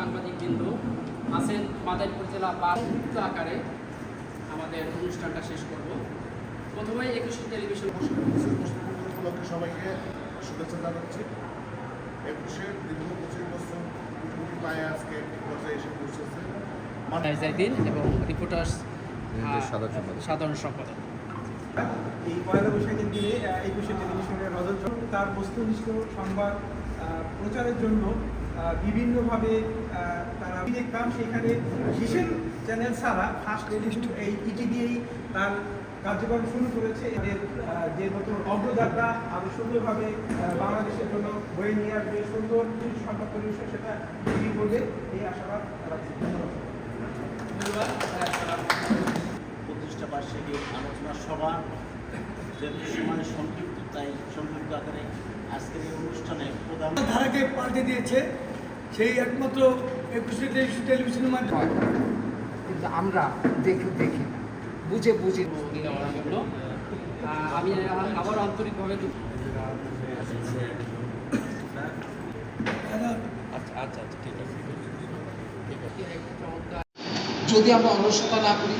সাংবাদিকবৃন্দ আছেন মাদারীপুর জেলা বা মুক্ত আকারে। আমাদের অনুষ্ঠানটা শেষ করব। প্রথমে একুশে টেলিভিশন উপলক্ষে সবাইকে শুভেচ্ছা জানাচ্ছি। একুশে দীর্ঘ পঁচিশ বছর কোটি পায়ে আজকে একটি পর্যায়ে এসে পৌঁছেছে। জাইদিন এবং রিপোর্টার্স সাধারণ সম্পাদক। এই পয়লা বৈশাখের দিনে একুশে টেলিভিশনের রজত তার বস্তুনিষ্ঠ সংবাদ আহ, প্রচারের জন্য বিভিন্নভাবে তারা দেখতাম সেখানে বিশেষ চ্যানেল ছাড়া ফার্স্ট টেলিভিশন এই ইটি দিয়েই তার কার্যক্রম শুরু করেছে। এদের যে নতুন অগ্রযাত্রা আরও সুন্দরভাবে বাংলাদেশের জন্য বয়ে নিয়ে আসবে। সুন্দর সংবাদ পরিবেশন সেটা তৈরি করবে। এই আশাবাদ প্রতিষ্ঠা বার্ষিকী আলোচনা সভা যেহেতু সময় সংক্ষিপ্ত তাই সংক্ষিপ্ত আকারে আজকের এই অনুষ্ঠানে প্রধান ধারাকে পাল্টে দিয়েছে সেই একমাত্র একুশে টেলিভিশন টেলিভিশনের মাধ্যমে। কিন্তু আমরা দেখে দেখি বুঝে বুঝে। আমি আবার আন্তরিকভাবে দুঃখ যদি আমরা অলসতা না করি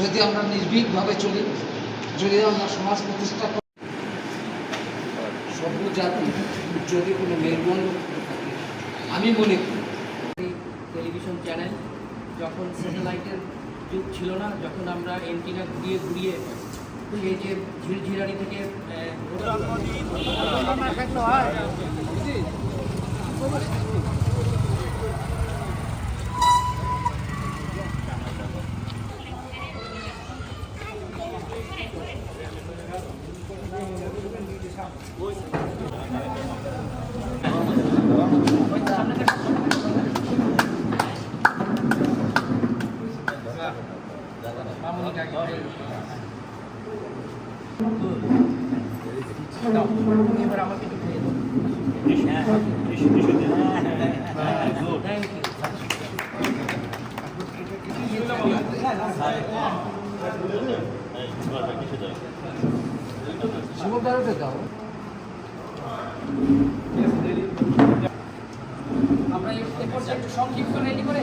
যদি আমরা নির্ভীকভাবে চলি যদি আমরা সমাজ প্রতিষ্ঠা করি সভ্য জাতি যদি কোনো মেরুদণ্ড থাকে আমি মনে করি টেলিভিশন চ্যানেল যখন স্যাটেলাইটের যুগ ছিল না যখন আমরা এন্টিনা ঘুরিয়ে ঘুরিয়ে এই যে ঝিরঝিরানি থেকে কাকে দাও, এবার আমাকে আমরা পর্যায়ে একটু সংক্ষিপ্ত রেডি করে